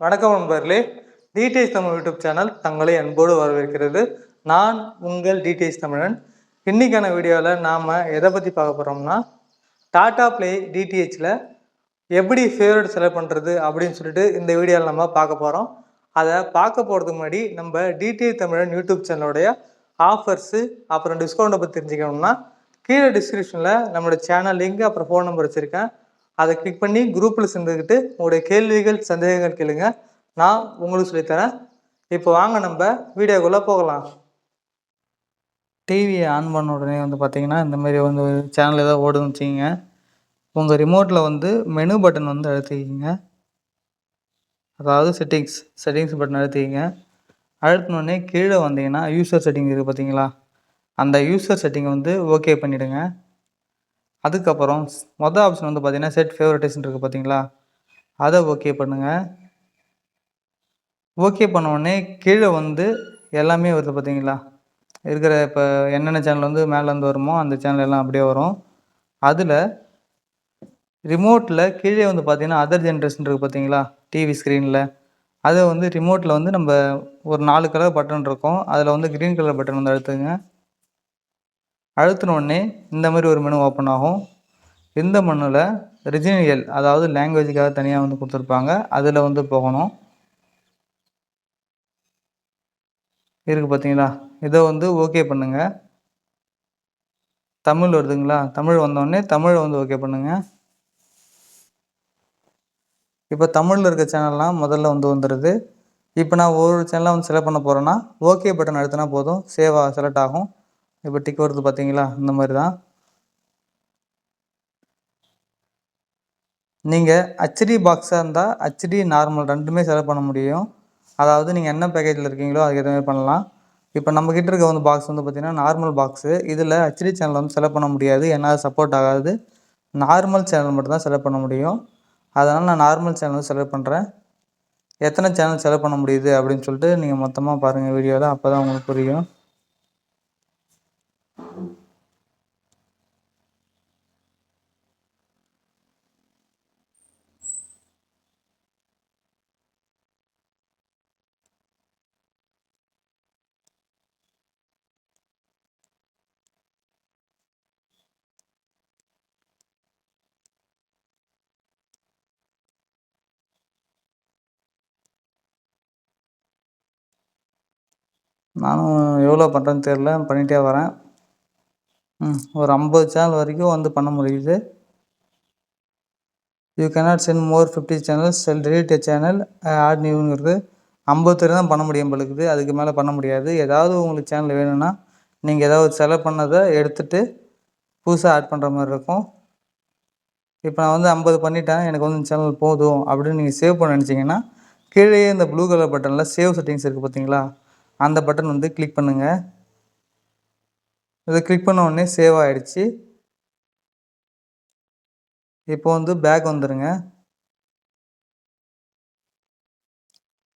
வணக்கம் நண்பர்களே TDS Tamil YouTube channel தங்களை அன்போடு வரவேற்கிறது. நான் உங்கள் டிடிஎஸ் தமிழன். இன்னைக்கான வீடியோவில் நாம் எதை பற்றி பார்க்க போகிறோம்னா டாடா ப்ளே டிடிஹெச்சில் எப்படி ஃபேவரட் செலக்ட் பண்ணுறது அப்படின்னு சொல்லிட்டு இந்த வீடியோவில் நம்ம பார்க்க போகிறோம் அதை பார்க்க போகிறதுக்கு முன்னாடி நம்ம டிடிஎஸ் தமிழன் யூடியூப் சேனலுடைய ஆஃபர்ஸு அப்புறம் டிஸ்கவுண்ட்டை பற்றி தெரிஞ்சுக்கணும்னா கீழே டிஸ்கிரிப்ஷனில் நம்மளோட சேனல் லிங்க் அப்புறம் ஃபோன் நம்பர் வச்சுருக்கேன். அதை கிளிக் பண்ணி குரூப்பில் சேர்ந்துக்கிட்டு உங்களுடைய கேள்விகள் சந்தேகங்கள் கேளுங்க. நான் உங்களுக்கு சொல்லித்தரேன். இப்போ வாங்க நம்ம வீடியோக்குள்ளே போகலாம். டிவியை ஆன் பண்ண உடனே வந்து பார்த்தீங்கன்னா இந்த மாதிரி வந்து சேனல் ஏதாவது ஓடுன்னு வச்சுக்கிங்க. உங்கள் ரிமோட்டில் வந்து மெனு பட்டன் வந்து அழுத்திக்கிங்க. அதாவது செட்டிங்ஸ் செட்டிங்ஸ் பட்டன் அழுத்திக்கிங்க. அழுத்தினோடனே கீழே வந்தீங்கன்னா யூசர் செட்டிங் இருக்குது பார்த்தீங்களா அந்த யூசர் செட்டிங்கை வந்து ஓகே பண்ணிவிடுங்க அதுக்கப்புறம் மொதல் ஆப்ஷன் வந்து பார்த்தீங்கன்னா செட் ஃபேவரட்டிஸ்ன்னு இருக்குது பார்த்தீங்களா அதை ஓகே பண்ணுங்கள் ஓகே பண்ண கீழே வந்து எல்லாமே வருது பார்த்தீங்களா இருக்கிற இப்போ என்னென்ன சேனல் வந்து மேலேருந்து வருமோ அந்த சேனல் எல்லாம் அப்படியே வரும். அதில் ரிமோட்டில் கீழே வந்து பார்த்தீங்கன்னா அதர் ஜென்ரேஷன் இருக்குது பார்த்தீங்களா டிவி ஸ்க்ரீனில் அதை வந்து ரிமோட்டில் வந்து நம்ம ஒரு நாலு கலர் பட்டன் இருக்கும். அதில் வந்து க்ரீன் கலர் பட்டன் வந்து எடுத்துங்க அழுத்தினோடனே இந்த மாதிரி ஒரு மெனு ஓப்பன் ஆகும். இந்த மெனுவில் ரிஜினியல் அதாவது லாங்குவேஜுக்காக தனியாக வந்து கொடுத்துருப்பாங்க. அதில் வந்து போகணும். இருக்குது பார்த்தீங்களா இதை வந்து ஓகே பண்ணுங்கள் தமிழ் வருதுங்களா? தமிழ் வந்தோடனே தமிழை வந்து ஓகே பண்ணுங்கள் இப்போ தமிழில் இருக்க சேனல்லாம் முதல்ல வந்து வந்துடுது இப்போ நான் ஒவ்வொரு சேனலாக வந்து செலக்ட் பண்ண போகிறேன்னா ஓகே பட்டன் அழுத்தினா போதும். சேவாக செலக்ட் ஆகும். இப்போ டிக் வருது பார்த்தீங்களா இந்த மாதிரி தான் நீங்கள் ஹச்டி பாக்ஸாக இருந்தால் ஹச்டி நார்மல் ரெண்டுமே செலக்ட் பண்ண முடியும். அதாவது நீங்கள் என்ன பேக்கேஜில் இருக்கீங்களோ அதுக்கு ஏற்ற மாதிரி பண்ணலாம். இப்போ நம்மக்கிட்ட இருக்க வந்து பாக்ஸ் வந்து பார்த்திங்கன்னா நார்மல் பாக்ஸு இதில் ஹச்டி சேனல் வந்து செலக்ட் பண்ண முடியாது. ஏன்னா சப்போர்ட் ஆகாது. நார்மல் சேனல் மட்டும்தான் செலக்ட் பண்ண முடியும். அதனால் நான் நார்மல் சேனல் செலக்ட் பண்ணுறேன் எத்தனை சேனல் செலக்ட் பண்ண முடியுது அப்படின்னு சொல்லிட்டு நீங்கள் மொத்தமாக பாருங்கள் வீடியோவில் அப்போ தான் உங்களுக்கு புரியும். நானும் எவ்வளோ பண்ணுறேன்னு தெரில பண்ணிகிட்டே வரேன். ம் ஒரு ஐம்பது சேனல் வரைக்கும் வந்து பண்ண முடியுது. You cannot send more fifty channels sell delete a channel add நியூங்கிறது ஐம்பது தான் பண்ண முடியும் பழுக்குது அதுக்கு மேலே பண்ண முடியாது. ஏதாவது உங்களுக்கு சேனல் வேணும்னா நீங்கள் ஏதாவது செலக்ட் பண்ணதை எடுத்துகிட்டு புதுசாக ஆட் பண்ணுற மாதிரி இருக்கும். இப்போ நான் வந்து ஐம்பது பண்ணிட்டேன் எனக்கு வந்து இந்த சேனல் போதும் அப்படின்னு நீங்கள் சேவ் பண்ண நினச்சிங்கன்னா கீழே இந்த ப்ளூ கலர் பட்டனில் சேவ் செட்டிங்ஸ் இருக்குது பார்த்தீங்களா அந்த பட்டன் வந்து கிளிக் பண்ணுங்கள் இதை கிளிக் பண்ண உடனே சேவ் ஆகிடுச்சு இப்போ வந்து பேக் வந்துடுங்க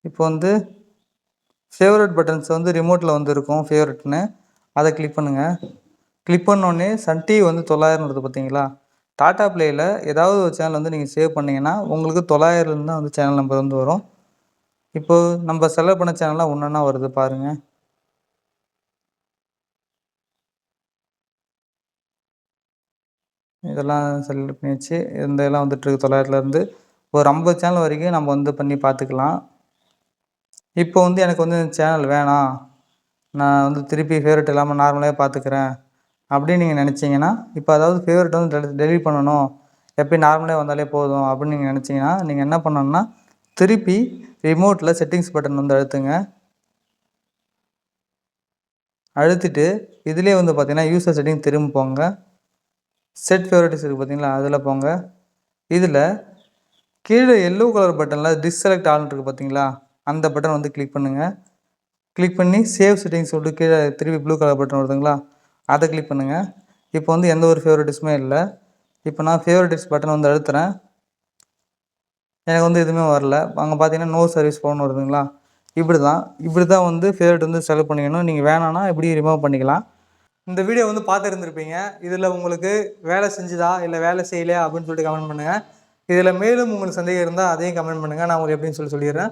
இப்போ வந்து ஃபேவரட் பட்டன்ஸ் வந்து ரிமோட்டில் வந்து இருக்கும் ஃபேவரட்னு அதை கிளிக் பண்ணுங்கள் கிளிக் பண்ணோடனே சன் டிவி வந்து தொள்ளாயிரம் வருது பார்த்தீங்களா? டாட்டா பிளேயில் ஏதாவது ஒரு சேனல் வந்து நீங்கள் சேவ் பண்ணிங்கன்னா உங்களுக்கு தொள்ளாயிரம்லேருந்து தான் வந்து சேனல் நம்பர் வந்து வரும். இப்போது நம்ம செலவு பண்ண சேனல்லாம் ஒன்றுன்னா வருது பாருங்கள் இதெல்லாம் செலக்ட் பண்ணியாச்சு. இந்த இதெல்லாம் வந்துட்டுருக்கு தொள்ளாயிரத்துலேருந்து ஒரு ஐம்பது சேனல் வரைக்கும் நம்ம வந்து பண்ணி பார்த்துக்கலாம். இப்போ வந்து எனக்கு வந்து இந்த சேனல் வேணாம். நான் வந்து திருப்பி ஃபேவரட் இல்லாமல் நார்மலாக பார்த்துக்கிறேன். அப்படின்னு நீங்கள் நினச்சிங்கன்னா இப்போ அதாவது ஃபேவரட் வந்து டெலிட் பண்ணணும். எப்பயும் நார்மலாக வந்தாலே போதும் அப்படின்னு நீங்கள் நினச்சிங்கன்னா நீங்கள் என்ன பண்ணணும்னா திருப்பி ரிமோட்டில் செட்டிங்ஸ் பட்டன் வந்து அழுத்துங்க. அழுத்திட்டு இதுலேயே வந்து பார்த்தீங்கன்னா யூசர் செட்டிங் திரும்ப போங்க. செட் ஃபேவரட்டிஸ் இருக்குது பார்த்தீங்களா அதில் போங்க. இதில் கீழே எல்லோ கலர் பட்டனில் டிஸ்செலக்ட் ஆல்னு இருக்குது பார்த்தீங்களா அந்த பட்டன் வந்து கிளிக் பண்ணுங்கள் கிளிக் பண்ணி சேவ் செட்டிங்ஸ் சொல்லிட்டு கீழே திருப்பி ப்ளூ கலர் பட்டன் வருதுங்களா? அதை கிளிக் பண்ணுங்கள் இப்போ வந்து எந்த ஒரு ஃபேவரட்டிஸுமே இல்லை. இப்போ நான் ஃபேவரட்டிஸ் பட்டன் வந்து அழுத்துறேன். எனக்கு வந்து எதுவுமே வரல. அங்கே பார்த்தீங்கன்னா நோ சர்வீஸ் ஃபோன் வருதுங்களா? இப்படி தான் இப்படி தான் வந்து ஃபேவரட் வந்து செலக்ட் பண்ணிக்கணும். நீங்கள் வேணான்னா இப்படி ரிமூவ் பண்ணிக்கலாம். இந்த வீடியோ வந்து பார்த்துருந்துருப்பீங்க இதில் உங்களுக்கு வேலை செஞ்சுதா? இல்லை வேலை செய்யலையா? அப்படின்னு சொல்லிட்டு கமெண்ட் பண்ணுங்கள் இதில் மேலும் உங்களுக்கு சந்தேகம் இருந்தால் அதையும் கமெண்ட் பண்ணுங்கள் நான் உங்களுக்கு எப்படின்னு சொல்லி சொல்லிடுறேன்.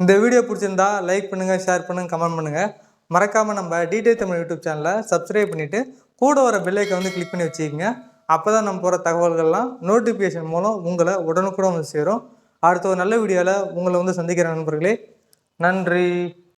இந்த வீடியோ பிடிச்சிருந்தா லைக் பண்ணுங்கள் ஷேர் பண்ணுங்கள் கமெண்ட் பண்ணுங்கள் மறக்காமல் நம்ம டிடே தமிழ் யூடியூப் சேனலை சப்ஸ்கிரைப் பண்ணிவிட்டு கூட வர பெல்லைக்கை வந்து கிளிக் பண்ணி வச்சுக்கோங்க. அப்போ தான் நம்ம போகிற தகவல்கள்லாம் நோட்டிஃபிகேஷன் மூலம் உங்களை உடனுக்குடன் வந்து சேரும். அடுத்த ஒரு நல்ல வீடியோவில் உங்களை வந்து சந்திக்கிற நண்பர்களே. நன்றி.